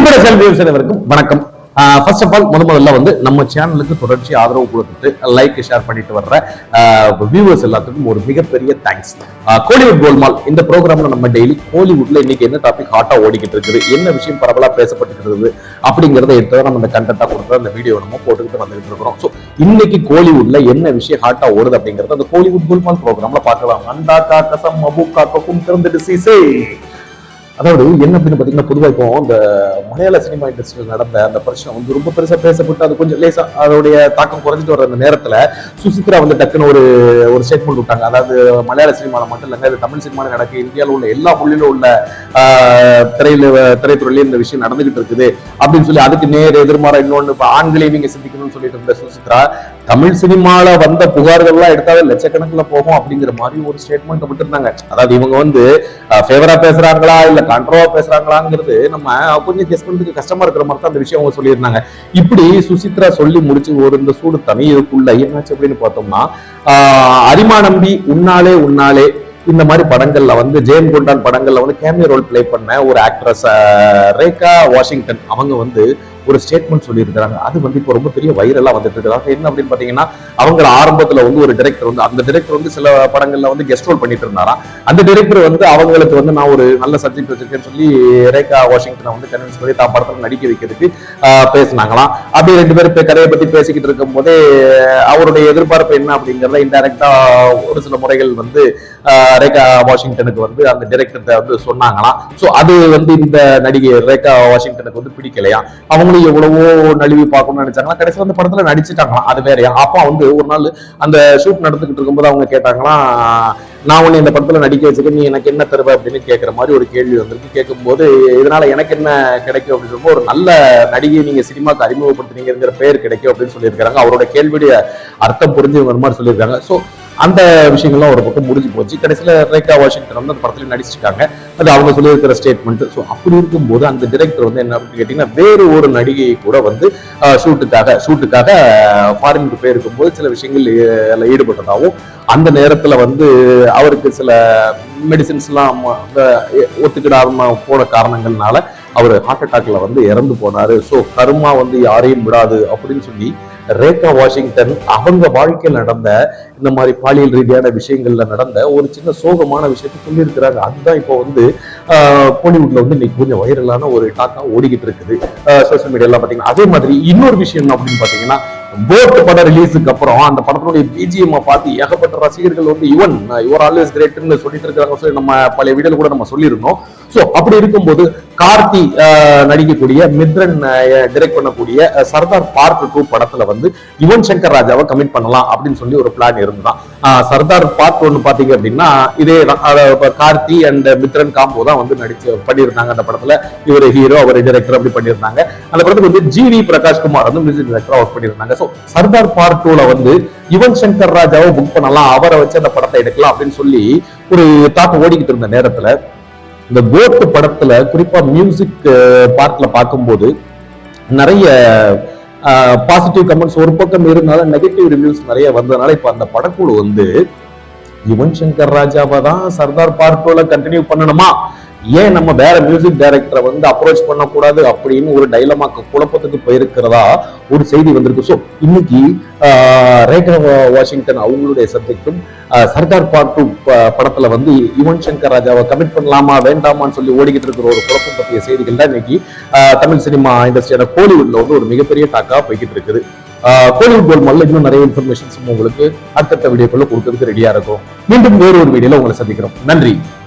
திரைப்பட செல்வியர்ஸ் அனைவருக்கும் வணக்கம். ஃபர்ஸ்ட் ஆஃப் ஆல் முத முதல்ல வந்து நம்ம சேனலுக்கு தொடர்ச்சி ஆதரவு கொடுத்துட்டு லைக் ஷேர் பண்ணிட்டு வர்ற வியூவர்ஸ் எல்லாத்துக்கும் ஒரு மிகப்பெரிய தேங்க்ஸ் கோலிவுட் கோல்மால் இந்த ப்ரோக்ராம்ல நம்ம டெய்லி கோலிவுட்ல இன்னைக்கு என்ன டாபிக் ஹாட்டா ஓடிக்கிட்டு இருக்குது என்ன விஷயம் பரவலா பேசப்பட்டுக்கிறது அப்படிங்கறத எடுத்து நம்ம இந்த கண்டென்ட்டா கொடுத்து அந்த வீடியோ நம்ம போட்டுக்கிட்டு வந்துகிட்டு இருக்கிறோம். ஸோ இன்னைக்கு கோலிவுட்ல என்ன விஷயம் ஹாட்டா ஓடுது அப்படிங்கறத அந்த கோலிவுட் கோல்மால் ப்ரோக்ராம்ல பார்க்கலாம். அண்டா காக்கசம் கசம் மபு காக்கும் திறந்து திறந்துட்டு சீசே. அதாவது என்ன அப்படின்னு பார்த்தீங்கன்னா பொதுவாக இப்போ இந்த மலையாள சினிமா இண்டஸ்ட்ரியில் நடந்த அந்த பிரச்சனை வந்து ரொம்ப பெருசாக பேசப்பட்டு அது கொஞ்சம் லேசாக அதோடைய தாக்கம் குறைஞ்சிட்டு வர அந்த நேரத்தில் சுசித்ரா வந்து டக்குன்னு ஒரு ஒரு ஸ்டேட்மெண்ட் விட்டாங்க. அதாவது மலையாள சினிமாவில் மட்டும் இல்லைங்க இது தமிழ் சினிமாவில் நடக்க இந்தியாவில் உள்ள எல்லா மொழியிலும் உள்ள திரையில் திரையில இந்த விஷயம் நடந்துகிட்டு இருக்குது. அப்படின்னு சொல்லி அதுக்கு நேர் எதிர்மாற இன்னொன்று இப்போ ஆண்களையும் நீங்கள் சிந்திக்கணும்னு சொல்லிட்டு இருந்த சுசித்ரா தமிழ் சினிமால வந்த புகார்கள்லாம் எடுத்தாவே லட்சக்கணக்கில் போகும் அப்படிங்கிற மாதிரி ஒரு ஸ்டேட்மெண்ட் விட்டுருந்தாங்க. அதாவது இவங்க வந்து ஃபேவரா பேசுறாங்களா இல்ல கண்ட்ரோவா பேசுறாங்களாங்கிறது நம்ம கொஞ்சம் கெஸ் பண்றதுக்கு கஷ்டமா இருக்கிற மாதிரி தான் அந்த விஷயம் அவங்க சொல்லியிருந்தாங்க. இப்படி சுசித்ரா சொல்லி முடிச்சு ஒரு இந்த சூடு தனியுக்குள்ள என்னாச்சு அப்படின்னு பார்த்தோம்னா அரிமா நம்பி உன்னாலே உன்னாலே இந்த மாதிரி படங்கள்ல வந்து ஜெயம் கொண்டான் படங்கள்ல வந்து கேமியோ ரோல் ப்ளே பண்ண ஒரு ஆக்ட்ரஸ் ரேகா வாஷிங்டன். அவங்க வந்து ஒரு ஸ்டேட்மெண்ட் சொல்லியிருக்கிறாங்க. அது வந்து இப்போ ரொம்ப பெரிய வைரலாக வந்துட்டு இருக்குது என்ன அப்படின்னு பாத்தீங்கன்னா அவங்க ஆரம்பத்துல வந்து ஒரு டிரெக்டர் வந்து அந்த டிரெக்டர் வந்து சில படங்களில் வந்து கெஸ்ட் ரோல் பண்ணிட்டு இருந்தாராம். அந்த டிரெக்டர் வந்து அவங்களுக்கு வந்து நான் ஒரு நல்ல சப்ஜெக்ட் வச்சிருக்கேன்னு சொல்லி ரேகா வாஷிங்டனை வந்து கன்வின்ஸ் பண்ணி தான் படத்தில் நடிக்க வைக்கிறதுக்கு ஆஹ், பேசுனாங்களாம். அப்படி ரெண்டு பேரும் இப்போ கதையை பத்தி பேசிக்கிட்டு இருக்கும் போதே அவருடைய எதிர்பார்ப்பு என்ன அப்படிங்கிறத இன்டைரக்டா ஒரு சில முறைகள் வந்து ரேகா வாஷிங்டனுக்கு வந்து அந்த டைரக்டர்கிட்ட வந்து சொன்னாங்களாம். ஸோ அது வந்து இந்த நடிகை ரேகா வாஷிங்டனுக்கு வந்து பிடிக்கலையா? அவங்களும் எவ்வளவோ நழுவி பார்க்கணும்னு நினைச்சாங்களா கடைசியில் அந்த படத்துல நடிச்சுட்டாங்களாம். அது வேறையா? அப்பா வந்து ஒரு நாள் அந்த ஷூட் நடந்துகிட்டு இருக்கும்போது அவங்க கேட்டாங்களாம் நான் உன்னை இந்த படத்துல நடிக்க வச்சுக்க நீ எனக்கு என்ன தருவ? அப்படின்னு கேட்குற மாதிரி ஒரு கேள்வி வந்திருக்கு. கேட்கும்போது இதனால எனக்கு என்ன கிடைக்கும்? அப்படின்னு ஒரு நல்ல நடிகை நீங்க சினிமாக்கு அறிமுகப்படுத்துனீங்கிற பேர் கிடைக்கும் அப்படின்னு சொல்லியிருக்காங்க அவரோட கேள்வியுடைய அர்த்தம் புரிஞ்சு வர மாதிரி சொல்லியிருக்காங்க. ஸோ அந்த விஷயங்கள்லாம் ஒரு பக்கம் முடிஞ்சு போச்சு. கடைசியில் ரேகா வாஷிங்டன் வந்து அந்த படத்துல நடிச்சிருக்காங்க. அது அவங்க சொல்லியிருக்கிற ஸ்டேட்மெண்ட் ஸோ அப்படி இருக்கும்போது அந்த டிரெக்டர் வந்து என்ன அப்படின்னு கேட்டீங்கன்னா வேறு ஒரு நடிகையை கூட வந்து ஷூட்டுக்காக ஷூட்டுக்காக ஃபாரினுக்கு போயிருக்கும்போது சில விஷயங்கள் ஈடுபட்டதாகவும் அந்த நேரத்தில் வந்து அவருக்கு சில மெடிசின்ஸ்லாம் ஒத்துக்கிடாம போன காரணங்கள்னால அவர் ஹார்ட் அட்டாக்ல வந்து இறந்து போனாரு. ஸோ கருமா வந்து யாரையும் விடாது அப்படின்னு சொல்லி ரேகா வாஷிங்டன் அவங்க வாழ்க்கையில் நடந்த இந்த மாதிரி பாலியல் ரீதியான விஷயங்கள்ல நடந்த ஒரு சின்ன சோகமான விஷயத்தை சொல்லியிருக்கிறாங்க. அதுதான் இப்போ வந்து ஆஹ், கோலிவுட்ல வந்து இன்னைக்கு கொஞ்சம் வைரலான ஒரு டாக்கா ஓடிக்கிட்டு இருக்குது. சோஷியல் மீடியாலாம் பாத்தீங்கன்னா அதே மாதிரி இன்னொரு விஷயம் அப்படின்னு பாத்தீங்கன்னா போட் படம் ரிலீஸுக்கு அப்புறம் அந்த படத்தினுடைய பிஜிஎம் பார்த்து ஏகப்பட்ட ரசிகர்கள் வந்து யுவன் யுவர் ஆல்வேஸ் கிரேட்னு சொல்லிட்டு இருக்காங்க சொல்லி நம்ம பழைய வீடியோ கூட நம்ம சொல்லியிருந்தோம். சோ அப்படி இருக்கும்போது கார்த்தி ஆஹ், நடிக்கக்கூடிய மித்ரன் டிரெக்ட் பண்ணக்கூடிய சர்தார் பார்ட் டூ படத்துல வந்து யுவன் சங்கர் ராஜாவை கமிட் பண்ணலாம் அப்படின்னு சொல்லி ஒரு பிளான் இருந்துதான் சர்தார் பார்ட் ஒன்னு பாத்தீங்க அப்படின்னா இதே தான் கார்த்தி அண்ட் மித்ரன் காம்போ தான் வந்து நடிச்சு பண்ணியிருந்தாங்க அந்த படத்துல. இவர் ஹீரோ அவர் டிரெக்டர் அப்படி பண்ணியிருந்தாங்க. அந்த படத்துக்கு வந்து ஜி வி பிரகாஷ் குமார் வந்து மியூசிக் டைரக்டரா ஒர்க் பண்ணியிருந்தாங்க. ஸோ சர்தார் பார்ட் டூல வந்து யுவன் சங்கர் ராஜாவை புக் பண்ணலாம். அவரை வச்சு அந்த படத்தை எடுக்கலாம் அப்படின்னு சொல்லி ஒரு தாக்கம் ஓடிக்கிட்டு இருந்த நேரத்துல இந்த கோட்டு படத்துல குறிப்பா மியூசிக் பார்ட்ல பார்க்கும்போது நிறைய பாசிட்டிவ் கமெண்ட்ஸ் ஒரு பக்கம் இருந்தாலும் நெகட்டிவ் ரிவ்யூஸ் நிறைய வந்ததுனால இப்ப அந்த படக்குழு வந்து யுவன் சங்கர் ராஜாவை தான் சர்தார் பார்ட்டோல கண்டினியூ பண்ணணுமா? ஏன் நம்ம வேற மியூசிக் டைரக்டரை வந்து அப்ரோச் பண்ணக்கூடாது அப்படின்னு ஒரு டைலமாக்கு குழப்பத்துக்கு போயிருக்கிறதா ஒரு செய்தி வந்திருக்கு. ஸோ இன்னைக்கு ரேகா வாஷிங்டன் அவங்களுடைய சப்ஜெக்டும் சர்தார் பார்ட் டூ படத்துல வந்து யுவன் சங்கர் ராஜாவை கமிட் பண்ணலாமா வேண்டாமான்னு சொல்லி ஓடிக்கிட்டு இருக்கிற ஒரு குழப்பம் பற்றிய செய்திகள் தான் இன்னைக்கு ஆஹ், தமிழ் சினிமா இண்டஸ்ட்ரியான கோலிவுட்ல வந்து ஒரு மிகப்பெரிய டாக்கா போய்கிட்டு இருக்குது. கோலிவுட் கோல் மல்ல இன்னும் நிறைய இன்ஃபர்மேஷன்ஸ் உங்களுக்கு அடுத்தடுத்த வீடியோக்குள்ள கொடுக்கறதுக்கு ரெடியா இருக்கும். மீண்டும் வேறு ஒரு வீடியோல உங்களை சந்திக்கிறோம். நன்றி.